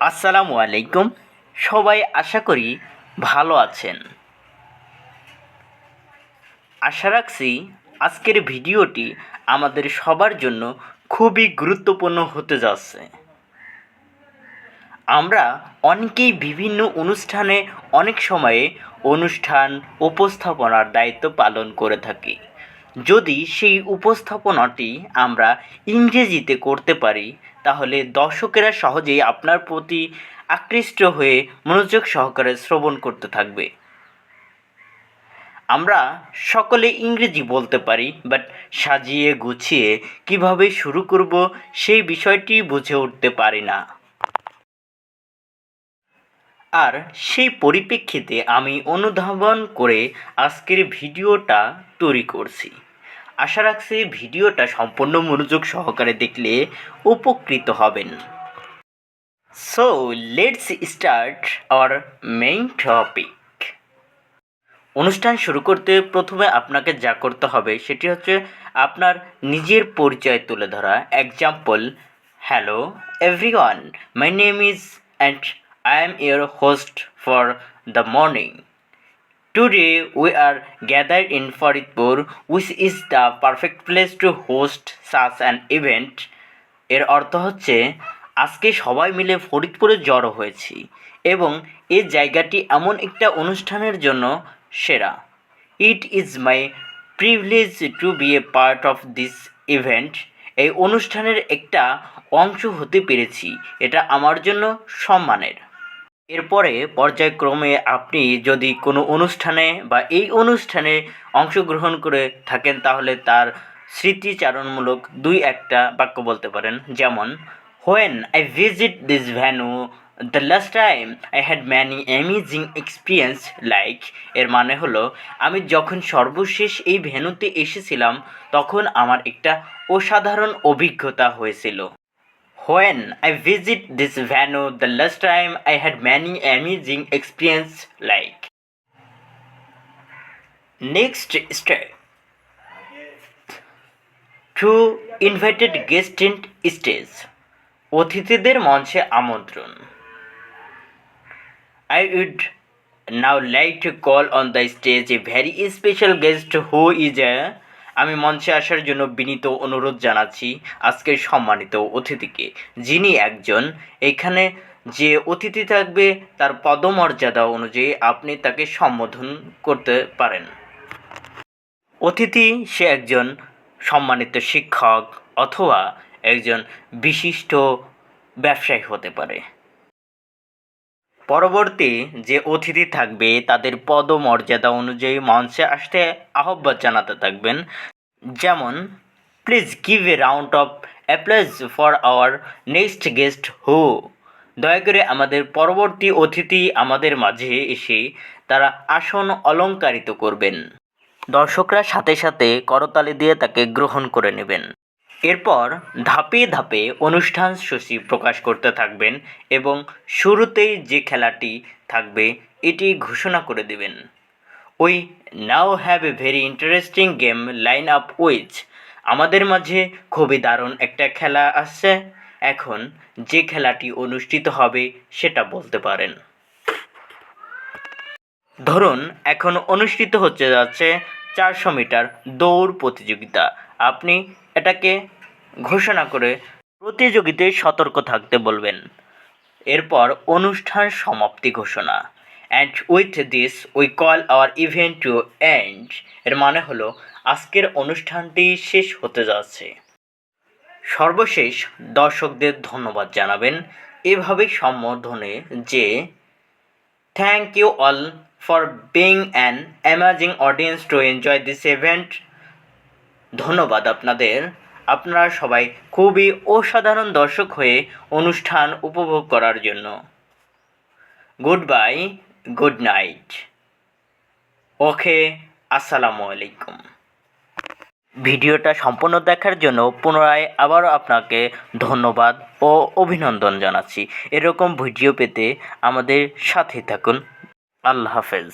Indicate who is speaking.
Speaker 1: আসসালামু আলাইকুম। সবাই আশা করি ভালো আছেন। আশা রাখছি আজকের ভিডিওটি আমাদের সবার জন্য খুবই গুরুত্বপূর্ণ হতে যাচ্ছে। আমরা অনেকেই বিভিন্ন অনুষ্ঠানে অনেক সময়ে অনুষ্ঠান উপস্থাপনার দায়িত্ব পালন করে থাকি। যদি সেই উপস্থাপনাটি আমরা ইংরেজিতে করতে পারি তাহলে দর্শকেরা সহজেই আপনার প্রতি আকৃষ্ট হয়ে মনোযোগ সহকারে শ্রবণ করতে থাকবে। আমরা সকলে ইংরেজি বলতে পারি বাট সাজিয়ে গুছিয়ে কীভাবে শুরু করব সেই বিষয়টি বুঝে উঠতে পারি না। আর সেই পরিপ্রেক্ষিতে আমি অনুধাবন করে আজকের ভিডিওটা তৈরি করছি। আশা রাখছি ভিডিওটা সম্পূর্ণ মনোযোগ সহকারে দেখলে উপকৃত হবেন। So let's start our main topic অনুষ্ঠান শুরু করতে প্রথমে আপনাকে যা করতে হবে সেটি হচ্ছে আপনার নিজের পরিচয় তুলে ধরা। Example hello everyone my name is and I am your host for the morning Today we are gathered in Faridpur, which is the perfect place to host such an event. এর অর্থ হচ্ছে আজকে সবাই মিলে ফরিদপুরে জড়ো হয়েছি এবং এই জায়গাটি এমন একটা অনুষ্ঠানের জন্য সেরা। It is my privilege to be a part of this event এই অনুষ্ঠানের একটা অংশ হতে পেরেছি এটা আমার জন্য সম্মানের। এরপরে পর্যায়ক্রমে আপনি যদি কোনো অনুষ্ঠানে বা এই অনুষ্ঠানে অংশগ্রহণ করে থাকেন, তাহলে তার স্মৃতিচারণমূলক দুই একটা বাক্য বলতে পারেন। যেমন when I visit this venue the last time I had many amazing experience like এর মানে হলো, আমি যখন সর্বশেষ এই ভেন্যুতে এসেছিলাম, তখন আমার একটা অসাধারণ অভিজ্ঞতা হয়েছিল। When I visit this venue the last time I had many amazing experience like next step to invited guest in stage অতিথিদের মঞ্চে আমন্ত্রণ I would now like to call on the stage a very special guest who is a আমি মঞ্চে আসার জন্য বিনীত অনুরোধ জানাচ্ছি আজকের সম্মানিত অতিথিকে। যিনি একজন এখানে যে অতিথি থাকবে, তার পদমর্যাদা অনুযায়ী আপনি তাকে সম্বোধন করতে পারেন। অতিথি সে একজন সম্মানিত শিক্ষক অথবা একজন বিশিষ্ট ব্যবসায়ী হতে পারে। পরবর্তী যে অতিথি থাকবে, তাদের পদমর্যাদা অনুযায়ী মঞ্চে আসতে আহ্বান জানাতে থাকবেন। যেমন, please give a round of applause for our next guest who. দয়া করে আমাদের পরবর্তী অতিথি আমাদের মাঝে এসে তারা আসন অলঙ্কারিত করবেন। দর্শকরা সাথে সাথে করতালি দিয়ে তাকে গ্রহণ করে নেবেন। এরপর ধাপে ধাপে অনুষ্ঠান সূচি প্রকাশ করতে থাকবেন এবং শুরুতেই যে খেলাটি থাকবে, এটি ঘোষণা করে দেবেন। We now have a very interesting game line up which আমাদের মাঝে খুবই দারুণ একটা খেলা আসছে এখন যে খেলাটি অনুষ্ঠিত হবে, সেটা বলতে পারেন। ধরুন, এখন অনুষ্ঠিত হচ্ছে যাচ্ছে চারশো মিটার দৌড় প্রতিযোগিতা। আপনি এটাকে ঘোষণা করে প্রতিযোগিতায় সতর্ক থাকতে বলবেন। এরপর অনুষ্ঠান সমাপ্তি ঘোষণা। And with this we call our event to end এর মানে হলো, আজকের অনুষ্ঠানটি শেষ হতে যাচ্ছে। সর্বশেষ দর্শকদের ধন্যবাদ জানাবেন। এভাবে সম্বোধনে যে thank you all for being an amazing audience to enjoy this event ধন্যবাদ আপনাদের। আপনারা সবাই খুবই অসাধারণ দর্শক হয়ে অনুষ্ঠান উপভোগ করার জন্য। Goodbye, good night. ওকে, আসসালামু আলাইকুম। ভিডিওটা সম্পূর্ণ দেখার জন্য পুনরায় আবারও আপনাকে ধন্যবাদ ও অভিনন্দন জানাচ্ছি। এরকম ভিডিও পেতে আমাদের সাথে থাকুন। আল্লাহ হাফেজ।